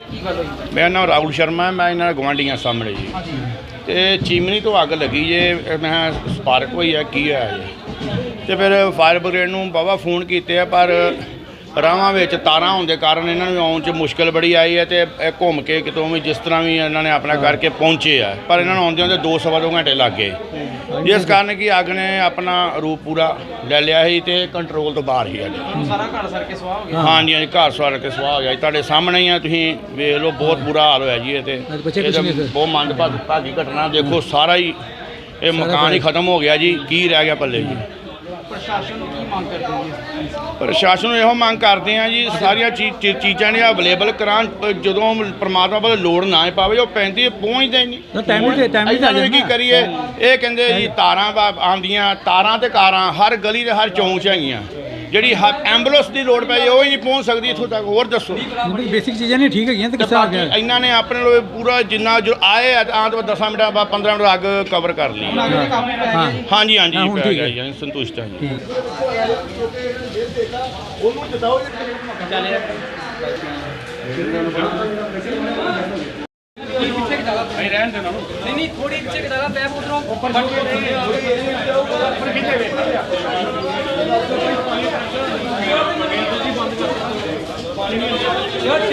ਮੇਰਾ ਨਾਮ ਰਾਹੁਲ ਸ਼ਰਮਾ ਹੈ ਮੈਂ ਇਹਨਾਂ ਦਾ ਗਵਾਂਢੀਆਂ ਸਾਹਮਣੇ ਜੀ। ਤੇ ਚਿਮਨੀ ਤੋਂ ਅੱਗ ਲੱਗੀ ਜੇ ਮੈਂ ਸਪਾਰਕ ਹੋਈ ਹੈ ਕੀ ਹੋਇਆ ਜੀ? ਤੇ ਫਿਰ ਫਾਇਰ ਬ੍ਰਿਗੇਡ ਨੂੰ ਬਾਬਾ ਫੋਨ ਕੀਤੇ ਆ ਪਰ ਰਾਵਾਂ ਵਿੱਚ ਤਾਰਾਂ ਹੋਣ ਦੇ ਕਾਰਨ ਇਹਨਾਂ ਨੂੰ ਆਉਣ 'ਚ ਮੁਸ਼ਕਲ ਬੜੀ ਆਈ ਹੈ ਤੇ ਇਹ ਘੁੰਮ ਕੇ ਕਿਤੋਂ ਵੀ ਜਿਸ ਤਰ੍ਹਾਂ ਵੀ ਇਹਨਾਂ ਨੇ ਆਪਣਾ ਕਰਕੇ ਪਹੁੰਚੇ ਆ ਪਰ ਇਹਨਾਂ ਨੂੰ ਆਉਂਦੇ ਆਉਂਦੇ ਦੋ ਸਵਾ ਦੋ ਘੰਟੇ ਲੱਗ ਗਏ। ਜਿਸ ਕਾਰਨ ਕਿ ਅੱਗ ਨੇ ਆਪਣਾ ਰੂਪ ਪੂਰਾ ਲੈ ਲਿਆ ਸੀ ਤੇ ਕੰਟਰੋਲ ਤੋਂ ਬਾਹਰ ਹੀ ਅੱਜ ਹੁਣ ਸਾਰਾ ਘਰ ਸਰ ਕੇ ਸਵਾਹ ਹੋ ਗਿਆ। ਹਾਂਜੀ ਹਾਂਜੀ ਘਰ ਸਵਾਰ ਕੇ ਸਵਾਹ ਹੋ ਗਿਆ ਜੀ। ਤੁਹਾਡੇ ਸਾਹਮਣੇ ਹੀ ਆ ਤੁਸੀਂ ਵੇਖ ਲਓ ਬਹੁਤ ਬੁਰਾ ਹਾਲ ਹੋਇਆ ਜੀ ਇਹ ਤੇ। ਬੱਚੇ ਇਹ ਕੁਛ ਤਾਂ ਨਹੀਂ ਹੋਏ। ਬਹੁਤ ਮੰਦ ਭਾਗੀ ਘਟਨਾ ਦੇਖੋ ਸਾਰਾ ਹੀ ਇਹ ਮਕਾਨ ਹੀ ਖਤਮ ਹੋ ਗਿਆ ਜੀ। ਕੀ ਰਹਿ ਗਿਆ ਪੱਲੇ ਜੀ? ਪ੍ਰਸ਼ਾਸਨ ਨੂੰ ਕੀ ਮੰਗ ਕਰਦੇ ਹੋ ਜੀ? ਪ੍ਰਸ਼ਾਸਨ ਨੂੰ ਇਹੋ ਮੰਗ ਕਰਦੇ ਆ ਜੀ ਸਾਰੀਆਂ ਚੀ- ਚੀ- ਚੀਜ਼ਾਂ ਨੇ ਅਵੇਲੇਬਲ ਕਰਾਂ ਜਦੋਂ ਪ੍ਰਮਾਤਮਾ ਵੱਲੋਂ ਲੋੜ ਨਾ ਹੀ ਪਾਵੇ ਉਹ ਪੈਂਦੀ ਹੈ, ਪਹੁੰਚਦਾ ਹੀ ਨਹੀਂ ਨਾ, time ਤੇ- time ਤੇ ਵੀ ਕੀ ਜਾਂਦਾ। ਕਰੀਏ ਇਹ ਕਹਿੰਦੇ ਜੀ ਤਾਰਾਂ ਵਾ- ਆਉਂਦੀਆਂ ਤਾਰਾਂ ਤੇ ਕਾਰਾਂ ਹਰ ਗਲੀ ਦੇ ਹਰ ਚੌਂਕ 'ਚ ਹੈਗੀਆਂ ਜਿਹੜੀ ਐਂਬੂਲੈਂਸ ਦੀ ਲੋੜ ਪਈ ਉਹ ਹੀ ਨਹੀਂ ਪਹੁੰਚ ਸਕਦੀ ਇੱਥੋਂ ਤੱਕ। ਹੋਰ ਦੱਸੋ। ਬੇਸਿਕ ਚੀਜ਼ਾਂ ਨਹੀਂ ਠੀਕ ਹੈਗੀਆਂ ਤੇ ਤੇ ਕਿੱਥੇ ਆ ਗਿਆ ਇਹਨਾਂ ਨੇ ਆਪਣੇ ਲੋ ਪੂਰਾ ਜਿੰਨਾ ਜੋ ਆਏ ਆ ਤੋਂ 10 ਮਿੰਟਾਂ ਬਾਅਦ 15 ਮਿੰਟ ਅੱਗ ਕਵਰ ਕਰ ਲਈ। ਤੇ ਕਾਬੂ ਪੈ ਗਿਆ ਹਾਂ। ਜੀ ਹਾਂਜੀ ਹਾਂਜੀ ਹਾਂ, ਹੁਣ ਪੈ ਠੀਕ ਗਿਆ ਹੈ। ਜੀ ਅਸੀਂ ਸੰਤੁਸ਼ਟ ਹਾਂ ਜੀ। ਠੀਕ। ਨਹੀਂ ਰਹਿਣ ਦੇਣਾ ਨਹੀਂ ਨਹੀਂ ਥੋੜੀ ਪਿੱਛੇ ਕਿ ਜਗ੍ਹਾ ਪੈਪ ਉਧਰੋਂ ਉੱਪਰ ਚਲ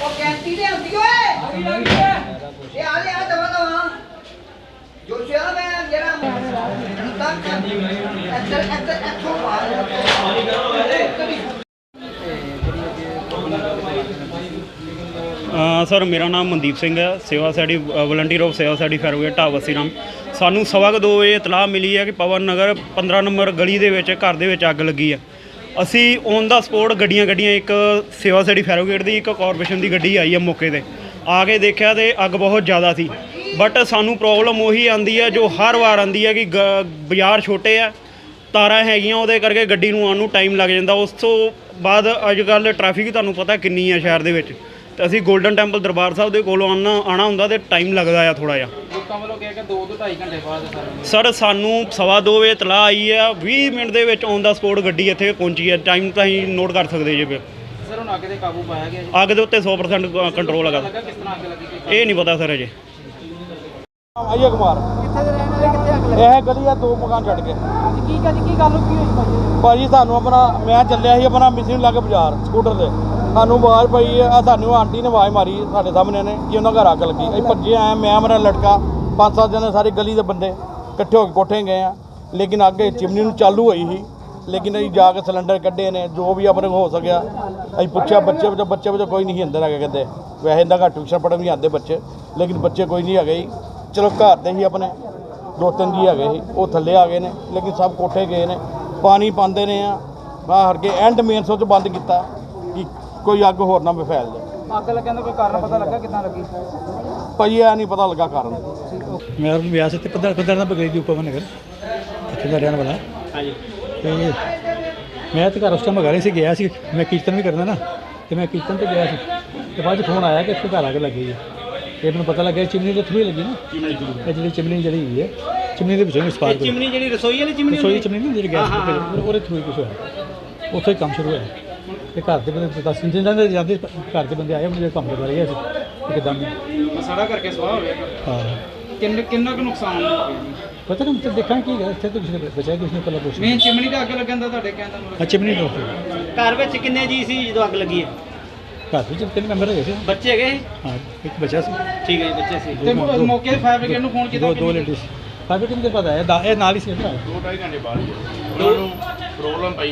ਉਹ ਕੈਂਟੀ ਦੇ ਆਉਂਦੀ ਓਏ ਇਹ ਆ ਲੈ ਆ ਸਰ, ਮੇਰਾ ਨਾਮ ਮਨਦੀਪ ਸਿੰਘ ਹੈ। ਸੇਵਾ ਸਾਡੀ ਵਲੰਟੀਅਰ ਆਫ ਸੇਵਾ ਸਾਡੀ ਫੈਰੋਗੇ ਢਾਬਾ ਸੀਰਾਮ ਸਾਨੂੰ ਸਵਾ ਕੁ ਦੋ ਵਜੇ ਇਤਲਾਹ ਮਿਲੀ ਹੈ ਕਿ ਪਵਨ ਨਗਰ 15 ਨੰਬਰ ਗਲੀ ਦੇ ਵਿੱਚ, ਘਰ ਦੇ ਵਿੱਚ ਅੱਗ ਲੱਗੀ ਹੈ। ਅਸੀਂ ਔਨ ਦਾ ਸਪੋਰਟ ਗੱਡੀਆਂ ਗੱਡੀਆਂ, ਇੱਕ ਸੇਵਾ ਸਾਡੀ ਫੈਰੋਗੇਟ ਦੀ, ਇੱਕ ਕਾਰਪੋਰੇਸ਼ਨ ਦੀ ਗੱਡੀ ਆਈ ਹੈ ਮੌਕੇ ਤੇ। ਆ ਕੇ ਦੇਖਿਆ ਤੇ ਅੱਗ ਬਹੁਤ ਜ਼ਿਆਦਾ ਸੀ। ਬਟ ਸਾਨੂੰ ਪ੍ਰੋਬਲਮ ਉਹੀ ਆਂਦੀ ਹੈ, ਜੋ ਹਰ ਵਾਰ ਆਂਦੀ ਹੈ ਕਿ ਗ- ਬਾਜ਼ਾਰ ਛੋਟੇ ਆ ਤਾਰਾਂ ਹੈਗੀਆਂ, ਉਹਦੇ ਕਰਕੇ ਗੱਡੀ ਨੂੰ ਆਉਣ ਨੂੰ ਟਾਈਮ ਲੱਗ ਜਾਂਦਾ। ਉਸ ਤੋਂ ਬਾਅਦ ਅੱਜ ਕੱਲ ਟ੍ਰੈਫਿਕ ਤੁਹਾਨੂੰ ਪਤਾ ਕਿੰਨੀ ਹੈ ਸ਼ਹਿਰ ਦੇ ਵਿੱਚ। ਤੇ ਅਸੀਂ 골ਡਨ ਟੈਂਪਲ ਦਰਬਾਰ ਸਾਹਿਬ ਦੇ ਕੋਲੋਂ ਆਉਣਾ ਆਣਾ ਹੁੰਦਾ ਤੇ ਟਾਈਮ ਲੱਗਦਾ ਆ ਥੋੜਾ ਜਿਹਾ। ਲੋਕਾਂ ਵੱਲੋਂ ਕਿਹਾ ਕਿ 2 ਤੋਂ 2.5 ਘੰਟੇ ਬਾਅਦ ਸਰ ਸਰ ਸਾਨੂੰ ਸਵਾ ਦੋ ਵਜੇ ਤਲਾਹ ਆਈ ਹੈ 20 ਮਿੰਟ ਦੇ ਵਿੱਚ ਔਨ ਦਾ ਸਪੋਰਟ ਗੱਡੀ ਇੱਥੇ ਪਹੁੰਚੀ ਹੈ ਟਾਈਮ ਤਾਂ ਅਸੀਂ ਨੋਟ ਕਰ ਸਕਦੇ ਜੇ ਫਿਰ। ਸਰ ਹੁਣ ਅੱਗ ਤੇ ਕਾਬੂ ਪਾਇਆ ਗਿਆ ਜੀ? ਅੱਗ ਦੇ ਉੱਤੇ 100% ਕੰਟਰੋਲ ਹੈਗਾ। ਲੱਗਾ ਕਿਸ ਤਰ੍ਹਾਂ ਅੱਗ ਲੱਗੀ ਕੋਈ ਇਹ ਨਹੀਂ ਪਤਾ ਸਰ ਅਜੇ ਅਜੇ ਕੁਮਾਰ। ਕਿੱਥੇ ਦੇ ਰਹਿਣ ਵਾਲੇ ਕਿੱਥੇ ਅੱਗ ਲੱਗੀ? ਇਹ ਗਲੀ ਆ ਦੋ ਮਕਾਨ ਛੱਡ ਕੇ। ਅੱਜ ਕੀ ਗੱਲ ਕੀ ਗੱਲ ਕੀ ਹੋਈ ਭਾਜੀ? ਭਾਜੀ ਸਾਨੂੰ ਆਪਣਾ ਮੈਂ ਚੱਲਿਆ ਸੀ ਆਪਣਾ ਮਿਸਰੀ ਨੂੰ ਲੱਗੇ ਬਾਜ਼ਾਰ ਸਕੂਟਰ ਤੇ। ਸਾਨੂੰ ਆਵਾਜ਼ ਪਈ ਆ ਸਾਨੂੰ ਆਂਟੀ ਨੇ ਆਵਾਜ਼ ਮਾਰੀ ਸਾਡੇ ਸਾਹਮਣੇ ਨੇ ਕਿ ਉਹਨਾਂ ਘਰ ਅੱਗ ਲੱਗੀ। ਅਸੀਂ ਭੱਜੇ ਆਏ, ਮੈਂ, ਮੇਰਾ ਲੜਕਾ, ਪੰਜ ਸੱਤ ਜਣੇ ਸਾਰੇ ਗਲੀ ਦੇ ਬੰਦੇ ਇਕੱਠੇ ਹੋ ਕੇ ਕੋਠੇ ਗਏ ਆ। ਲੇਕਿਨ ਅੱਗੇ ਚਿਮਨੀ ਨੂੰ ਚਾਲੂ ਹੋਈ ਸੀ। ਲੇਕਿਨ ਅਸੀਂ ਜਾ ਕੇ ਸਿਲੰਡਰ ਕੱਢੇ ਨੇ, ਜੋ ਵੀ ਆਪਣੇ ਹੋ ਸਕਿਆ। ਅਸੀਂ ਪੁੱਛਿਆ, ਬੱਚੇ ਵਜੋਂ, ਬੱਚੇ ਬੱਚੇ ਕੋਈ ਨਹੀਂ ਸੀ ਅੰਦਰ ਹੈਗੇ ਕਹਿੰਦੇ ਵੈਸੇ ਇੰਦਾ ਘੱਟ ਟਿਊਸ਼ਨ ਪੜ੍ਹਨ ਵੀ ਆਉਂਦੇ ਬੱਚੇ, ਲੇਕਿਨ ਬੱਚੇ ਕੋਈ ਨਹੀਂ ਹੈਗੇ ਸੀ ਚਲੋ ਘਰ ਦੇ ਹੀ ਆਪਣੇ, ਦੋ ਤਿੰਨ ਜੀ ਹੈਗੇ ਸੀ, ਉਹ ਥੱਲੇ ਆ ਗਏ ਨੇ, ਲੇਕਿਨ ਸਭ ਕੋਠੇ ਗਏ ਨੇ। ਪਾਣੀ ਪਾਉਂਦੇ ਨੇ ਆ। ਬਾਹਰ ਕੇ ਐਂਡ ਮੇਨ ਸੁੱਚ ਬੰਦ ਕੀਤਾ। ਕੋਈ ਅੱਗ ਹੋਰ ਨਾ ਫੈਲ ਜਾਏ। ਅੱਗ ਲੱਗਣ ਦਾ ਕੋਈ ਕਾਰਨ ਪਤਾ ਲੱਗਾ ਕਿੱਦਾਂ ਲੱਗੀ? ਭਾਈ ਇਹ ਨਹੀਂ ਪਤਾ ਲੱਗਾ ਕਾਰਨ। ਮੇਰਾ ਵਿਆਹ ਸੀ ਤੇ ਪਤਾ ਪਤਾ ਨਾ ਬਗੜੀ ਦੀ ਉਪਰ ਨਗਰ। ਇੱਥੇ ਦਾ ਰਹਿਣ ਵਾਲਾ। ਹਾਂਜੀ। ਤੇ ਮੈਂ ਤੇ ਘਰ ਉਸ ਟਾਈਮ ਘਰੇ ਸੀ ਗਿਆ ਸੀ। ਮੈਂ ਕੀਰਤਨ ਵੀ ਕਰਦਾ ਨਾ ਤੇ ਮੈਂ ਕੀਰਤਨ ਤੇ ਗਿਆ ਸੀ। ਤੇ ਬਾਅਦ 'ਚ ਫੋਨ ਆਇਆ ਕਿ ਇੱਥੇ ਘਰ ਅੱਗ ਲੱਗੀ ਹੈ ਤੇ ਮੈਨੂੰ ਪਤਾ ਲੱਗਿਆ ਚਿਮਨੀ ਦੇ ਥਰੂ ਹੀ ਲੱਗੀ ਨਾ। ਇਹ ਜਿਹੜੀ ਚਿਮਨੀ ਜਿਹੜੀ ਹੈਗੀ ਹੈ ਚਿਮਨੀ ਦੇ ਵਿੱਚੋਂ ਸਪਾਰਕ ਚਿਮਨੀ ਜਿਹੜੀ ਰਸੋਈ ਵਾਲੀ ਚਿਮਨੀ ਰਸੋਈ ਚਿਮਨੀ ਨਹੀਂ ਜਿਹੜੀ ਗੈਸ ਤੇ ਉਹਦੇ ਥਰੂ ਹੀ ਕੁਝ ਹੋਇਆ। ਉੱਥੇ ਹੀ ਕੰਮ ਸ਼ੁਰੂ ਹੋਇਆ। ਤੇ ਘਰ ਦੇ ਬੰਦੇ ਦੱਸ ਜਿੰਨਾਂ ਦੇ ਜਾਂਦੇ ਘਰ ਦੇ ਬੰਦੇ ਆਏ ਮੁਝੇ ਕੰਮ ਕਰ ਰਹੇ ਸੀ ਕਿਦਾਂ ਸਾਰਾ ਕਰਕੇ ਸਵਾਹ ਹੋ ਗਿਆ। ਹਾਂ। ਕਿੰਨੇ ਕਿੰਨਾ ਕੁ ਨੁਕਸਾਨ ਹੋ ਗਿਆ ਪਤਾ ਨਹੀਂ ਤੇ ਦੇਖਾਂ ਕੀ ਹੈ ਇੱਥੇ ਤਾਂ ਕਿਸੇ ਨੇ ਬਚਾਇਆ ਕਿਸੇ ਨੇ ਪਹਿਲਾਂ ਪੁੱਛ ਮੈਂ ਚਿਮਨੀ ਤੇ ਅੱਗ ਲੱਗਣ ਦਾ ਤੁਹਾਡੇ ਕਹਿਣ ਦਾ ਮਤਲਬ ਹਾਂ ਚਿਮਨੀ ਤੋਂ ਘਰ ਵਿੱਚ ਕਿੰਨੇ ਜੀ ਸੀ ਜਦੋਂ ਅੱਗ ਲੱਗੀ ਹੈ? ਘਰ ਵਿੱਚ ਤਿੰਨ ਮੈਂਬਰ ਹੈਗੇ ਸੀ। ਬੱਚੇ ਹੈਗੇ ਹਾਂ ਇੱਕ ਬੱਚਾ ਸੀ। ਠੀਕ ਹੈ ਜੀ ਬੱਚੇ ਸੀ। ਤੇ ਮੌ- ਮੌਕੇ ਤੇ ਫਾਇਰ ਬ੍ਰਿਗੇਡ ਨੂੰ ਫੋਨ ਕੀਤਾ ਦੋ ਦੋ ਲੇਡੀਜ਼ ਫਾਈਵ ਕਿੰਨੇ ਪਤਾ ਹੈ ਦਾ- ਇਹ ਨਾਲ ਹੀ ਸੀ ਭਰਾ